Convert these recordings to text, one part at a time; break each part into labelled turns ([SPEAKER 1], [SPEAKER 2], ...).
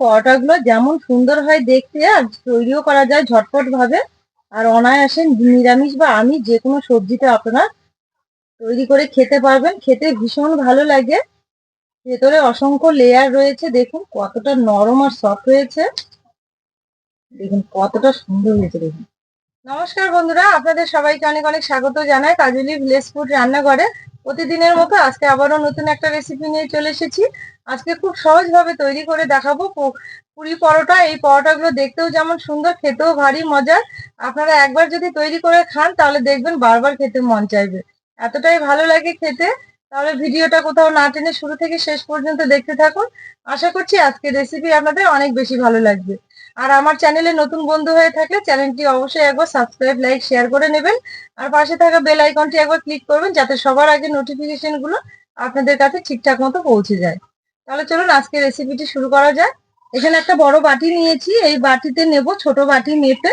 [SPEAKER 1] পরোটাগুলো যেমন সুন্দর হয় দেখতে আর তৈরিও করা যায় ঝটপট ভাবে। আর অনায়াসে নিরামিষ বা আমি যে কোনো সবজিতে আপনারা তৈরি করে খেতে পারবেন। খেতে ভীষণ ভালো লাগে। ভেতরে অসংখ্য লেয়ার রয়েছে। দেখুন কতটা নরম আর সফট হয়েছে। দেখুন কতটা সুন্দর হয়েছে, দেখুন। নমস্কার বন্ধুরা, আপনাদের সবাইকে অনেক অনেক স্বাগত জানাই কাজুলি ভিলেজ ফুড রান্নাঘরে। প্রতিদিনের মতো আজকে আবারও নতুন একটা রেসিপি নিয়ে চলে এসেছি। আজকে খুব সহজভাবে তৈরি করে দেখাবো পুরি পরোটা। এই পরোটাগুলো দেখতেও যেমন সুন্দর, খেতেও ভারী মজার। আপনারা একবার যদি তৈরি করে খান, তাহলে দেখবেন বারবার খেতে মন চাইবে। এতটাই ভালো লাগে খেতে। তাহলে ভিডিওটা কোথাও না টেনে শুরু থেকে শেষ পর্যন্ত দেখতে থাকুন। আশা করছি আজকের রেসিপি আপনাদের অনেক বেশি ভালো লাগবে। আর আমার চ্যানেলে নতুন বন্ধু হয়ে থাকলে চ্যানেলটি অবশ্যই একবার সাবস্ক্রাইব লাইক শেয়ার করে নেবেন। আর পাশে থাকা বেল আইকনটি একবার ক্লিক করবেন, যাতে সবার আগে নোটিফিকেশনগুলো আপনাদের কাছে ঠিকঠাক মতো পৌঁছে যায়। তাহলে চলুন আজকে রেসিপিটি শুরু করা যাক। এখানে একটা বড় বাটি নিয়েছি। এই বাটিতে নেব ছোট বাটি মেপে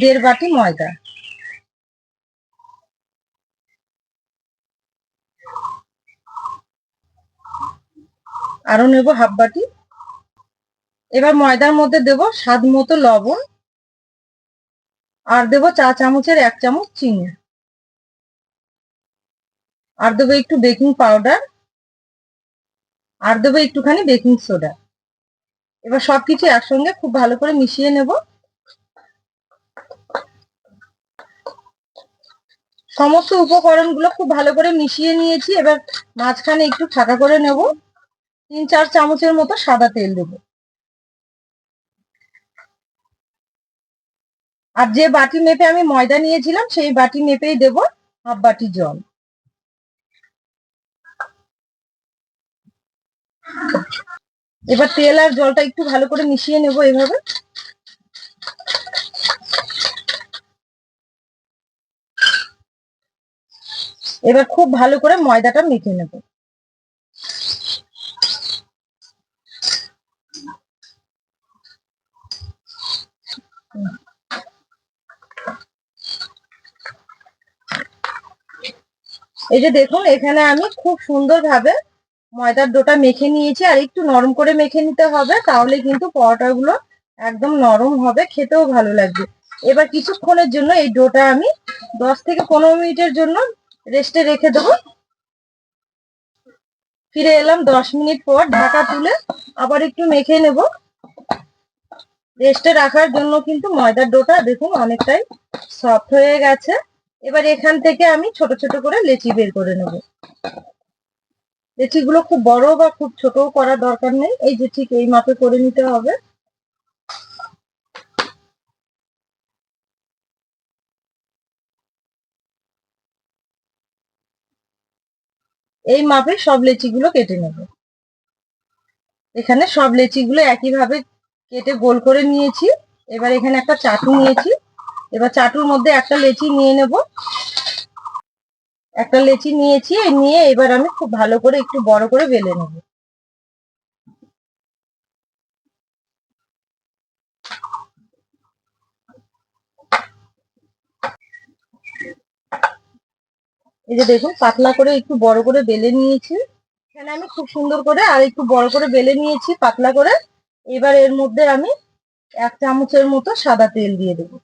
[SPEAKER 1] দেড় বাটি ময়দা। আরও নেব হাফ বাটি এবার ময়দার মধ্যে দেব স্বাদ মতো লবণ আর দেব চা চামচের এক চামচ চিনি। আর দেবো একটু বেকিং পাউডার আর দেবো একটুখানি বেকিং সোডা এবার সব সবকিছু একসঙ্গে খুব ভালো করে মিশিয়ে নেব। সমস্ত উপকরণগুলো খুব ভালো করে মিশিয়ে নিয়েছি, এবার মাঝখানে একটু ফাঁকা করে নেব। তিন চার চামচের মতো সাদা তেল দেবো। আর যে বাটি মেপে আমি ময়দা নিয়েছিলাম, সেই বাটি মেপেই দেব হাফ বাটি জল। এবার তেল আর জলটা একটু ভালো করে মিশিয়ে নেব এভাবে। এবার খুব ভালো করে ময়দাটা মেখে নেব। এই যে দেখুন, এখানে আমি খুব সুন্দরভাবে ময়দার ডোটা মেখে নিয়েছি, আর একটু নরম করে মেখে নিতে হবে, তাহলে কিন্তু পরোটাগুলো একদম নরম হবে, খেতেও ভালো লাগবে। এবার কিছুক্ষণের জন্য এই ডোটা আমি দশ থেকে পনেরো মিনিটের জন্য রেস্টে রেখে দেবো। ফিরে এলাম দশ মিনিট পর, ঢাকা তুলে আবার একটু মেখে নেব। রেস্টে রাখার জন্য কিন্তু ময়দার ডোটা দেখুন অনেকটাই সফট হয়ে গেছে। এবার এখান থেকে আমি ছোট ছোট করে লেচি বের করে নেব। লেচিগুলো খুব বড় বা খুব ছোট করার দরকার নেই। এই যে ঠিক এই মাপে করে নিতে হবে। এই মাপে সব লেচিগুলো কেটে নেব। এখানে সব লেচিগুলো একইভাবে কেটে গোল করে নিয়েছি। এবার এখানে একটা চাটু নিয়েছি। এবার চাটুর মধ্যে একটা লেচি নিয়ে নেব। একটা লেচি নিয়েছি, নিয়ে এবার আমি খুব ভালো করে একটু বড় করে বেলে নেব। এই যে দেখুন, পাতলা করে একটু বড় করে বেলে নিয়েছি। এখানে আমি খুব সুন্দর করে আর একটু বড় করে বেলে নিয়েছি পাতলা করে। এবার এর মধ্যে আমি এক চামচের মতো সাদা তেল দিয়ে দেবো।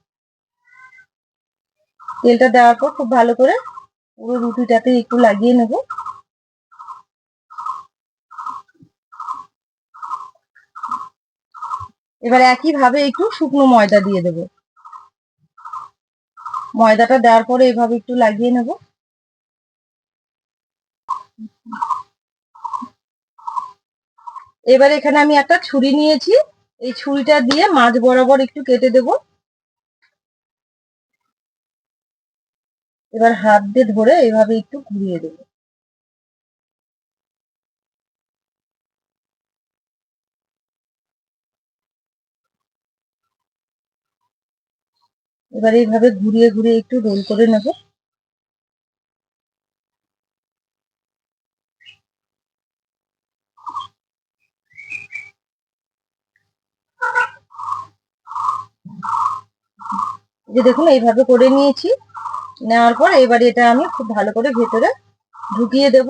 [SPEAKER 1] তেলটা দেওয়ার পর খুব ভালো করে পুরো রুটিটাতে একটু লাগিয়ে নেব। এবার একই ভাবে একটু শুকনো ময়দা দিয়ে দেব। ময়দাটা দেওয়ার পরে এভাবে একটু লাগিয়ে নেব। এবার এখানে আমি একটা ছুরি নিয়েছি। এই ছুরিটা দিয়ে মাছ বরাবর একটু কেটে দেব। এবার হাত দিয়ে ধরে এভাবে একটু ঘুরিয়ে দেব। এবার এইভাবে ঘুরিয়ে ঘুরিয়ে একটু রোল করে নেব। যে দেখুন, এইভাবে করে নিয়েছি। নেওয়ার পর এবার এটা আমি খুব ভালো করে ভেতরে ঢুকিয়ে দেব।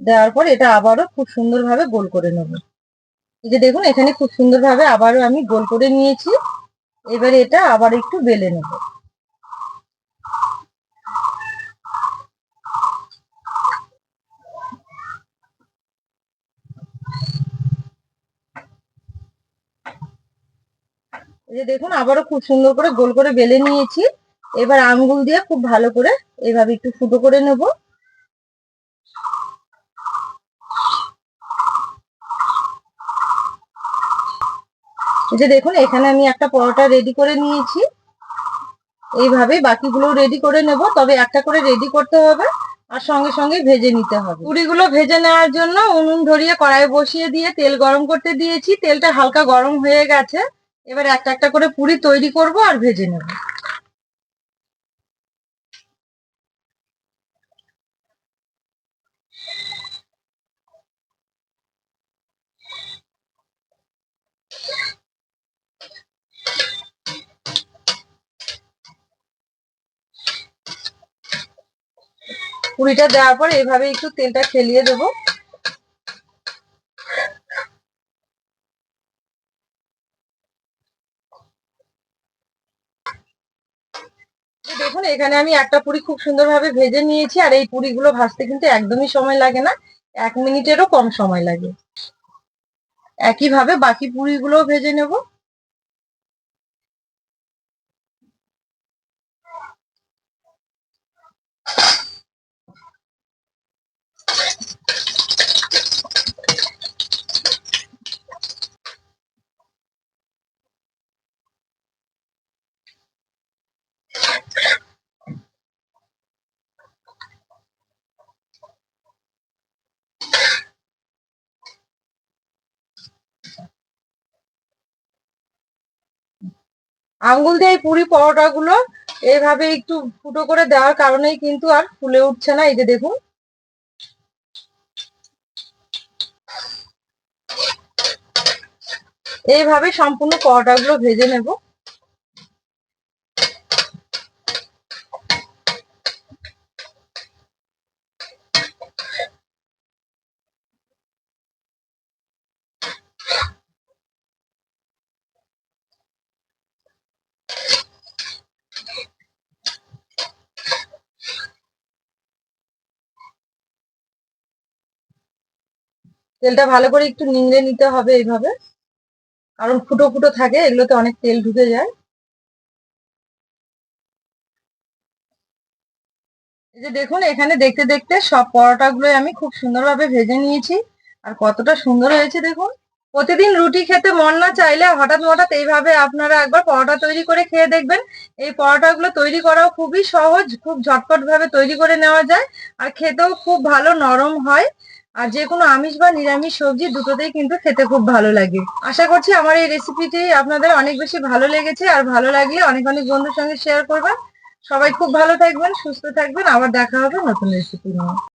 [SPEAKER 1] দেওয়ার পর এটা আবারও খুব সুন্দরভাবে গোল করে নেব। এই যে দেখুন, এখানে খুব সুন্দরভাবে আবারও আমি গোল করে নিয়েছি। এবার এটা আবার একটু বেলে নেব। এই যে দেখুন, আবারও খুব সুন্দর করে গোল করে বেলে নিয়েছি। এবার আঙ্গুল দিয়ে খুব ভালো করে এইভাবে একটু ফুটো করে নেব। এই যে দেখুন, এখানে আমি একটা পরোটা রেডি করে নিয়েছি। এইভাবে বাকিগুলো রেডি করে নেব, তবে একটা করে রেডি করতে হবে আর সঙ্গে সঙ্গে ভেজে নিতে হবে। পুরিগুলো ভেজে নেওয়ার জন্য উনুন ধরিয়ে কড়াই বসিয়ে দিয়ে তেল গরম করতে দিয়েছি। তেলটা হালকা গরম হয়ে গেছে। এবার একটা একটা করে পুরি তৈরি করব আর ভেজে নেব। পুরিটা দেওয়ার পর এইভাবে একটু তেলটা খেলিয়ে দেবো। দেখুন, এখানে আমি একটা পুরি খুব সুন্দরভাবে ভেজে নিয়েছি, আর এই পুরিগুলো ভাজতে কিন্তু একদমই সময় লাগে না। এক মিনিটেরও কম সময় লাগে। একইভাবে বাকি পুরিগুলোও ভেজে নেব। আঙ্গুল দিয়ে পুরি পরোটা গুলো এভাবে একটু ফুটো করে দেওয়ার কারণেই কিন্তু আর ফুলে উঠছে না, এই যে দেখুন। এইভাবে সম্পূর্ণ পরোটাগুলো ভেজে নেব। তেলটা ভালো করে একটু নিংড়ে নিতে হবে এইভাবে। কারণ ফুটো ফুটো থাকে, এগুলোতে অনেক তেল ঢুকে যায়। এই যে দেখুন, এখানে দেখতে দেখতে সব পরোটাগুলো আমি খুব সুন্দরভাবে ভেজে নিয়েছি। আর কতটা সুন্দর হয়েছে দেখুন। প্রতিদিন রুটি খেতে মন না চাইলে হঠাৎ হঠাৎ এইভাবে আপনারা একবার পরোটা তৈরি করে খেয়ে দেখবেন। এই পরোটাগুলো তৈরি করাও খুবই সহজ, খুব ঝটপট ভাবে তৈরি করে নেওয়া যায়। আর খেতেও খুব ভালো নরম হয়। আর যে কোনো আমিষ বা নিরামিষ সবজি দুটোতেই কিন্তু খেতে খুব ভালো লাগে। আশা করছি আমার এই রেসিপিটি আপনাদের অনেক বেশি ভালো লেগেছে আর ভালো লাগলে অনেক অনেক বন্ধুর সঙ্গে শেয়ার করবেন। সবাই খুব ভালো থাকবেন, সুস্থ থাকবেন। আবার দেখা হবে নতুন রেসিপি নিয়ে।